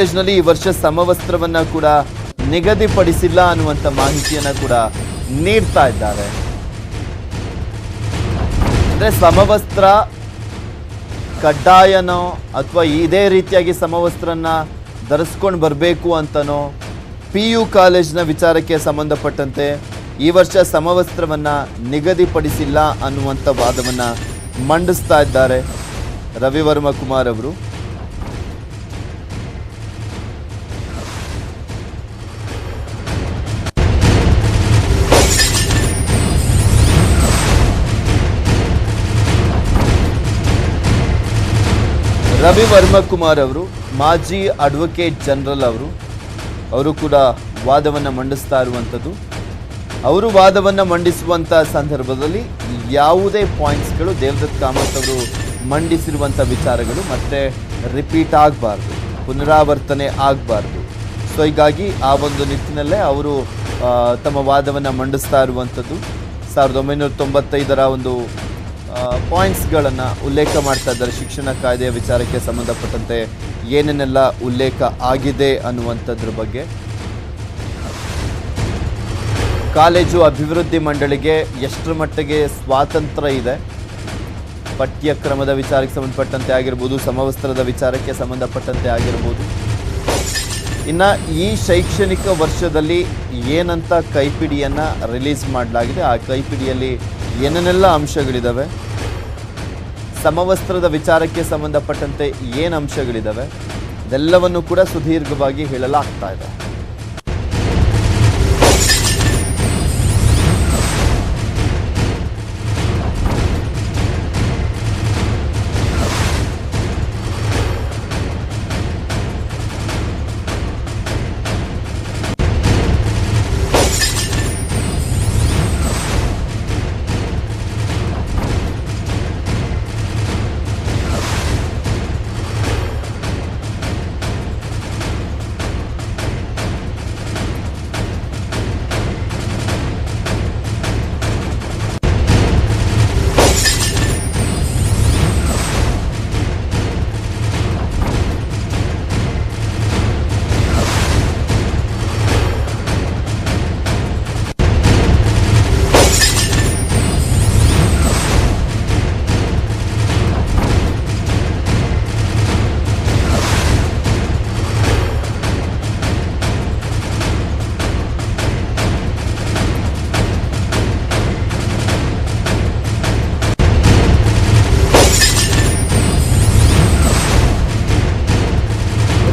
ಕಾಲೇಜ್ನಲ್ಲಿ ಈ ವರ್ಷ ಸಮವಸ್ತ್ರವನ್ನ ಕೂಡ ನಿಗದಿಪಡಿಸಿಲ್ಲ ಅನ್ನುವಂತ ಮಾಹಿತಿಯನ್ನ ಕೂಡ ನೀಡ್ತಾ ಇದ್ದಾರೆ. ಅಂದ್ರೆ ಸಮವಸ್ತ್ರ ಕಡ್ಡಾಯನೋ ಅಥವಾ ಇದೇ ರೀತಿಯಾಗಿ ಸಮವಸ್ತ್ರನ್ನ ಧರಿಸ್ಕೊಂಡು ಬರಬೇಕು ಅಂತನೋ ಪಿ ಯು ಕಾಲೇಜ್ನ ವಿಚಾರಕ್ಕೆ ಸಂಬಂಧಪಟ್ಟಂತೆ ಈ ವರ್ಷ ಸಮವಸ್ತ್ರವನ್ನ ನಿಗದಿಪಡಿಸಿಲ್ಲ ಅನ್ನುವಂಥ ವಾದವನ್ನು ಮಂಡಿಸ್ತಾ ಇದ್ದಾರೆ ರವಿವರ್ಮ ಕುಮಾರ್ ಅವರು. ರವಿ ವರ್ಮಕುಮಾರ್ ಅವರು, ಮಾಜಿ ಅಡ್ವೊಕೇಟ್ ಜನರಲ್ ಅವರು ಅವರು ಕೂಡ ವಾದವನ್ನು ಮಂಡಿಸ್ತಾ ಇರುವಂಥದ್ದು. ಅವರು ವಾದವನ್ನು ಮಂಡಿಸುವಂಥ ಸಂದರ್ಭದಲ್ಲಿ ಯಾವುದೇ ಪಾಯಿಂಟ್ಸ್ಗಳು ದೇವದತ್ ಕಾಮತ್ ಅವರು ಮಂಡಿಸಿರುವಂಥ ವಿಚಾರಗಳು ಮತ್ತೆ ರಿಪೀಟ್ ಆಗಬಾರ್ದು, ಪುನರಾವರ್ತನೆ ಆಗಬಾರ್ದು. ಸೊ ಹೀಗಾಗಿ ಆ ಒಂದು ನಿಟ್ಟಿನಲ್ಲೇ ಅವರು ತಮ್ಮ ವಾದವನ್ನು ಮಂಡಿಸ್ತಾ ಇರುವಂಥದ್ದು. ಸಾವಿರದ ಒಂಬೈನೂರ ತೊಂಬತ್ತೈದರ ಒಂದು ಪಾಯಿಂಟ್ಸ್ಗಳನ್ನು ಉಲ್ಲೇಖ ಮಾಡ್ತಾ ಇದ್ದಾರೆ. ಶಿಕ್ಷಣ ಕಾಯ್ದೆಯ ವಿಚಾರಕ್ಕೆ ಸಂಬಂಧಪಟ್ಟಂತೆ ಏನೇನೆಲ್ಲ ಉಲ್ಲೇಖ ಆಗಿದೆ ಅನ್ನುವಂಥದ್ರ ಬಗ್ಗೆ. ಕಾಲೇಜು ಅಭಿವೃದ್ಧಿ ಮಂಡಳಿಗೆ ಎಷ್ಟರ ಮಟ್ಟಿಗೆ ಸ್ವಾತಂತ್ರ್ಯ ಇದೆ? ಪಠ್ಯಕ್ರಮದ ವಿಚಾರಕ್ಕೆ ಸಂಬಂಧಪಟ್ಟಂತೆ ಆಗಿರ್ಬೋದು, ಸಮವಸ್ತ್ರದ ವಿಚಾರಕ್ಕೆ ಸಂಬಂಧಪಟ್ಟಂತೆ ಆಗಿರ್ಬೋದು. ಇನ್ನು ಈ ಶೈಕ್ಷಣಿಕ ವರ್ಷದಲ್ಲಿ ಏನಂತ ಕೈಪಿಡಿಯನ್ನು ರಿಲೀಸ್ ಮಾಡಲಾಗಿದೆ? ಆ ಕೈಪಿಡಿಯಲ್ಲಿ ಏನೇನೆಲ್ಲ ಅಂಶಗಳಿದ್ದಾವೆ ಸಮವಸ್ತ್ರದ ವಿಚಾರಕ್ಕೆ ಸಂಬಂಧಪಟ್ಟಂತೆ ಏನು ಅಂಶಗಳಿದ್ದಾವೆ ಇದೆಲ್ಲವನ್ನು ಕೂಡ ಸುದೀರ್ಘವಾಗಿ ಹೇಳಲಾಗ್ತಾ ಇದೆ.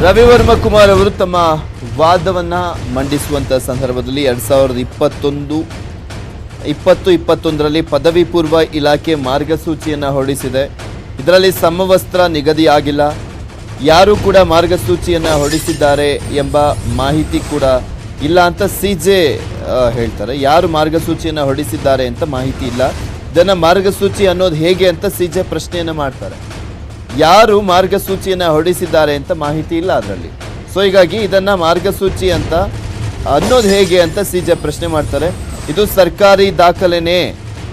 ರವಿವರ್ಮ ಕುಮಾರ್ ಅವರು ತಮ್ಮ ವಾದವನ್ನ ಮಂಡಿಸುವಂತ ಸಂದರ್ಭದಲ್ಲಿ ಎರಡ್ ಸಾವಿರದ ಇಪ್ಪತ್ತೊಂದು, ಇಪ್ಪತ್ತು, ಇಪ್ಪತ್ತೊಂದರಲ್ಲಿ ಪದವಿ ಪೂರ್ವ ಇಲಾಖೆ ಮಾರ್ಗಸೂಚಿಯನ್ನ ಹೊರಡಿಸಿದೆ. ಇದರಲ್ಲಿ ಸಮವಸ್ತ್ರ ನಿಗದಿಯಾಗಿಲ್ಲ. ಯಾರು ಕೂಡ ಮಾರ್ಗಸೂಚಿಯನ್ನ ಹೊರಡಿಸಿದ್ದಾರೆ ಎಂಬ ಮಾಹಿತಿ ಕೂಡ ಇಲ್ಲ ಅಂತ ಸಿ ಜೆ ಹೇಳ್ತಾರೆ. ಯಾರು ಮಾರ್ಗಸೂಚಿಯನ್ನ ಹೊರಡಿಸಿದ್ದಾರೆ ಅಂತ ಮಾಹಿತಿ ಇಲ್ಲ. ಇದನ್ನ ಮಾರ್ಗಸೂಚಿ ಅನ್ನೋದು ಹೇಗೆ ಅಂತ ಸಿ ಜೆ ಪ್ರಶ್ನೆಯನ್ನು ಮಾಡ್ತಾರೆ. ಯಾರು ಮಾರ್ಗಸೂಚಿಯನ್ನು ಹೊರಡಿಸಿದ್ದಾರೆ ಅಂತ ಮಾಹಿತಿ ಇಲ್ಲ ಅದರಲ್ಲಿ. ಸೊ ಹೀಗಾಗಿ ಇದನ್ನು ಮಾರ್ಗಸೂಚಿ ಅಂತ ಅನ್ನೋದು ಹೇಗೆ ಅಂತ ಸಿ ಜೆ ಪ್ರಶ್ನೆ ಮಾಡ್ತಾರೆ. ಇದು ಸರ್ಕಾರಿ ದಾಖಲೆನೇ.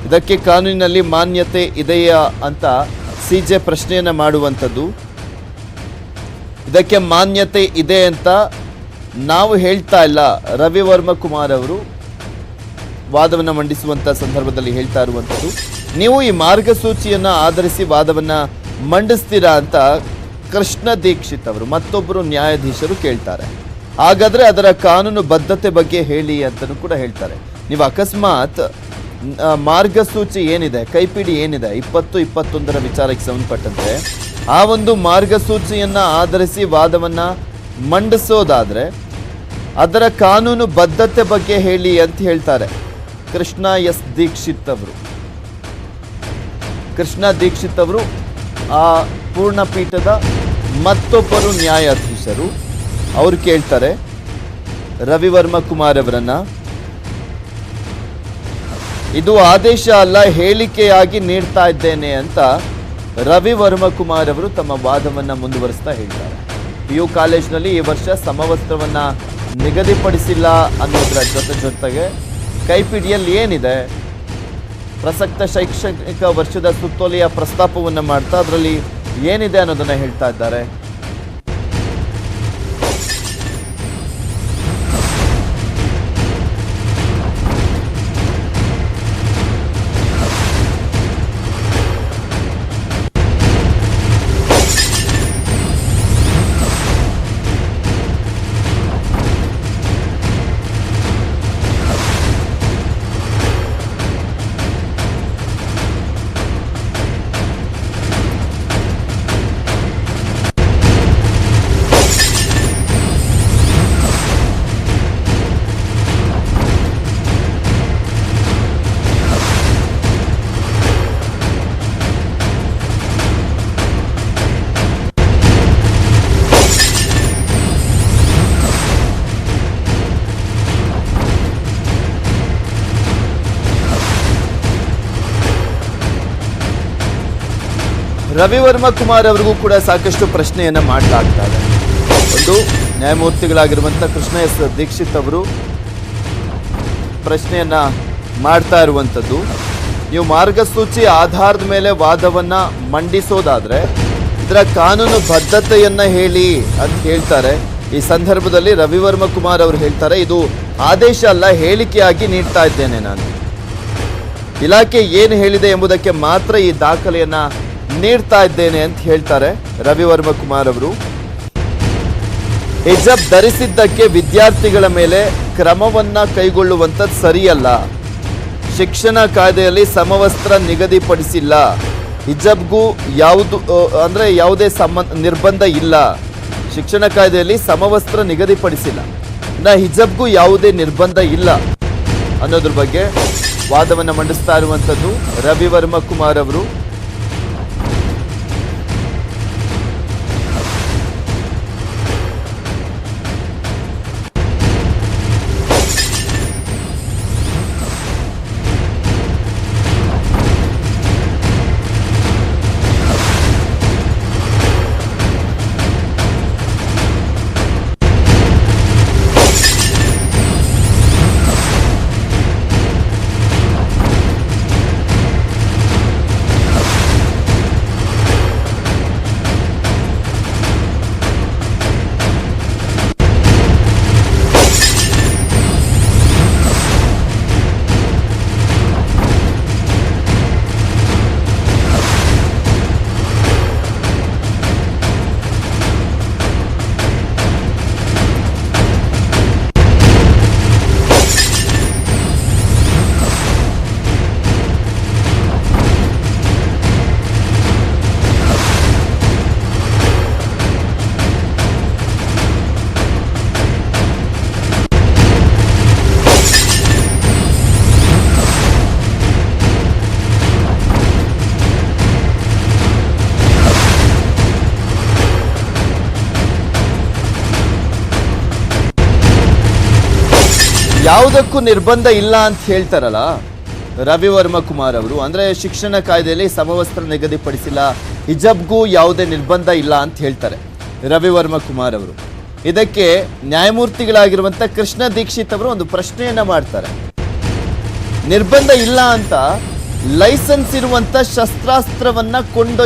ಇದಕ್ಕೆ ಕಾನೂನಿನಲ್ಲಿ ಮಾನ್ಯತೆ ಇದೆಯಾ ಅಂತ ಸಿ ಜೆ ಪ್ರಶ್ನೆಯನ್ನು ಮಾಡುವಂಥದ್ದು. ಇದಕ್ಕೆ ಮಾನ್ಯತೆ ಇದೆ ಅಂತ ನಾವು ಹೇಳ್ತಾ ಇಲ್ಲ. ರವಿವರ್ಮ ಕುಮಾರ್ ಅವರು ವಾದವನ್ನು ಮಂಡಿಸುವಂಥ ಸಂದರ್ಭದಲ್ಲಿ ಹೇಳ್ತಾ ಇರುವಂಥದ್ದು. ನೀವು ಈ ಮಾರ್ಗಸೂಚಿಯನ್ನು ಆಧರಿಸಿ ವಾದವನ್ನ ಮಂಡಿಸ್ತೀರಾ ಅಂತ ಕೃಷ್ಣ ದೀಕ್ಷಿತ್ ಅವರು ಮತ್ತೊಬ್ಬರು ನ್ಯಾಯಾಧೀಶರು ಕೇಳ್ತಾರೆ. ಹಾಗಾದ್ರೆ ಅದರ ಕಾನೂನು ಬದ್ಧತೆ ಬಗ್ಗೆ ಹೇಳಿ ಅಂತಲೂ ಕೂಡ ಹೇಳ್ತಾರೆ. ನೀವು ಅಕಸ್ಮಾತ್ ಮಾರ್ಗಸೂಚಿ ಏನಿದೆ, ಕೈಪಿಡಿ ಏನಿದೆ, ಇಪ್ಪತ್ತು ಇಪ್ಪತ್ತೊಂದರ ವಿಚಾರಕ್ಕೆ ಸಂಬಂಧಪಟ್ಟಂತೆ, ಆ ಒಂದು ಮಾರ್ಗಸೂಚಿಯನ್ನ ಆಧರಿಸಿ ವಾದವನ್ನ ಮಂಡಿಸೋದಾದ್ರೆ ಅದರ ಕಾನೂನು ಬದ್ಧತೆ ಬಗ್ಗೆ ಹೇಳಿ ಅಂತ ಹೇಳ್ತಾರೆ. ಕೃಷ್ಣ ಎಸ್ ದೀಕ್ಷಿತ್ ಅವರು. ಕೃಷ್ಣ ದೀಕ್ಷಿತ್ ಅವರು ಆ ಪೂರ್ಣಪೀಠದ ಮತ್ತೊಬ್ಬರು ನ್ಯಾಯಾಧೀಶರು. ಅವರು ಕೇಳ್ತಾರೆ, ರವಿವರ್ಮ ಕುಮಾರ್ ಅವರನ್ನ. ಇದು ಆದೇಶ ಅಲ್ಲ, ಹೇಳಿಕೆಯಾಗಿ ನೀಡ್ತಾ ಇದ್ದೇನೆ ಅಂತ ರವಿವರ್ಮ ಕುಮಾರ್ ಅವರು ತಮ್ಮ ವಾದವನ್ನು ಮುಂದುವರಿಸ್ತಾ ಹೇಳ್ತಾರೆ. ಪಿ ಯು ಕಾಲೇಜ್ನಲ್ಲಿ ಈ ವರ್ಷ ಸಮವಸ್ತ್ರವನ್ನ ನಿಗದಿಪಡಿಸಿಲ್ಲ ಅನ್ನೋದರ ಜೊತೆ ಜೊತೆಗೆ ಕೈಪಿಡಿಯಲ್ಲಿ ಏನಿದೆ ಪ್ರಸಕ್ತ ಶೈಕ್ಷಣಿಕ ವರ್ಷದ ಸುತ್ತೋಲೆಯ ಪ್ರಸ್ತಾಪವನ್ನು ಮಾಡ್ತಾ ಅದರಲ್ಲಿ ಏನಿದೆ ಅನ್ನೋದನ್ನು ಹೇಳ್ತಾ ಇದ್ದಾರೆ. ರವಿವರ್ಮ ಕುಮಾರ್ ಅವರಿಗೂ ಕೂಡ ಸಾಕಷ್ಟು ಪ್ರಶ್ನೆಯನ್ನು ಮಾಡಲಾಗ್ತಾ ಒಂದು ನ್ಯಾಯಮೂರ್ತಿಗಳಾಗಿರುವಂಥ ಕೃಷ್ಣ ಎಸ್ ದೀಕ್ಷಿತ್ ಅವರು ಪ್ರಶ್ನೆಯನ್ನ ಮಾಡ್ತಾ ಇರುವಂಥದ್ದು ನೀವು ಮಾರ್ಗಸೂಚಿ ಆಧಾರದ ಮೇಲೆ ವಾದವನ್ನು ಮಂಡಿಸೋದಾದ್ರೆ ಇದರ ಕಾನೂನು ಬದ್ಧತೆಯನ್ನ ಹೇಳಿ ಅಂತ ಹೇಳ್ತಾರೆ. ಈ ಸಂದರ್ಭದಲ್ಲಿ ರವಿವರ್ಮ ಕುಮಾರ್ ಅವರು ಹೇಳ್ತಾರೆ, ಇದು ಆದೇಶ ಅಲ್ಲ, ಹೇಳಿಕೆಯಾಗಿ ನೀಡ್ತಾ ಇದ್ದೇನೆ ನಾನು. ಇಲಾಖೆ ಏನು ಹೇಳಿದೆ ಎಂಬುದಕ್ಕೆ ಮಾತ್ರ ಈ ದಾಖಲೆಯನ್ನ ನೀಡ್ತಾ ಇದ್ದೇನೆ ಅಂತ ಹೇಳ್ತಾರೆ ರವಿವರ್ಮ ಕುಮಾರ್ ಅವರು. ಹಿಜಬ್ ಧರಿಸಿದ್ದಕ್ಕೆ ವಿದ್ಯಾರ್ಥಿಗಳ ಮೇಲೆ ಕ್ರಮವನ್ನ ಕೈಗೊಳ್ಳುವಂಥದ್ದು ಸರಿಯಲ್ಲ. ಶಿಕ್ಷಣ ಕಾಯ್ದೆಯಲ್ಲಿ ಸಮವಸ್ತ್ರ ನಿಗದಿಪಡಿಸಿಲ್ಲ. ಹಿಜಾಬ್ಗೂ ಯಾವುದು ಅಂದರೆ ಯಾವುದೇ ಸಂಬಂಧ ನಿರ್ಬಂಧ ಇಲ್ಲ. ಶಿಕ್ಷಣ ಕಾಯ್ದೆಯಲ್ಲಿ ಸಮವಸ್ತ್ರ ನಿಗದಿಪಡಿಸಿಲ್ಲ. ನಾ ಹಿಜಬ್ಗೂ ಯಾವುದೇ ನಿರ್ಬಂಧ ಇಲ್ಲ. ಅನ್ನೋದ್ರ ಬಗ್ಗೆ ವಾದವನ್ನು ಮಂಡಿಸ್ತಾ ಇರುವಂಥದ್ದು ರವಿವರ್ಮ ಕುಮಾರ್ ಅವರು. ಯಾವುದಕ್ಕೂ ನಿರ್ಬಂಧ ಇಲ್ಲ ಅಂತ ಹೇಳ್ತಾರಲ್ಲ, ರವಿವರ್ಮ ಕುಮಾರ್ ಅವರು. ಅಂದ್ರೆ ಶಿಕ್ಷಣ ಕಾಯ್ದೆಯಲ್ಲಿ ಸಮವಸ್ತ್ರ ನಿಗದಿಪಡಿಸಿಲ್ಲ, ಹಿಜಬ್ಗೂ ಯಾವುದೇ ನಿರ್ಬಂಧ ಇಲ್ಲ ಅಂತ ಹೇಳ್ತಾರೆ ರವಿವರ್ಮ ಕುಮಾರ್ ಅವರು. ಇದಕ್ಕೆ ನ್ಯಾಯಮೂರ್ತಿಗಳಾಗಿರುವಂತ ಕೃಷ್ಣ ದೀಕ್ಷಿತ್ ಅವರು ಒಂದು ಪ್ರಶ್ನೆಯನ್ನ ಮಾಡ್ತಾರೆ. ನಿರ್ಬಂಧ ಇಲ್ಲ ಅಂತ ಲೈಸೆನ್ಸ್ ಇರುವಂತ ಶಸ್ತ್ರಾಸ್ತ್ರವನ್ನ ಕೊಂಡೊಯ್ಯ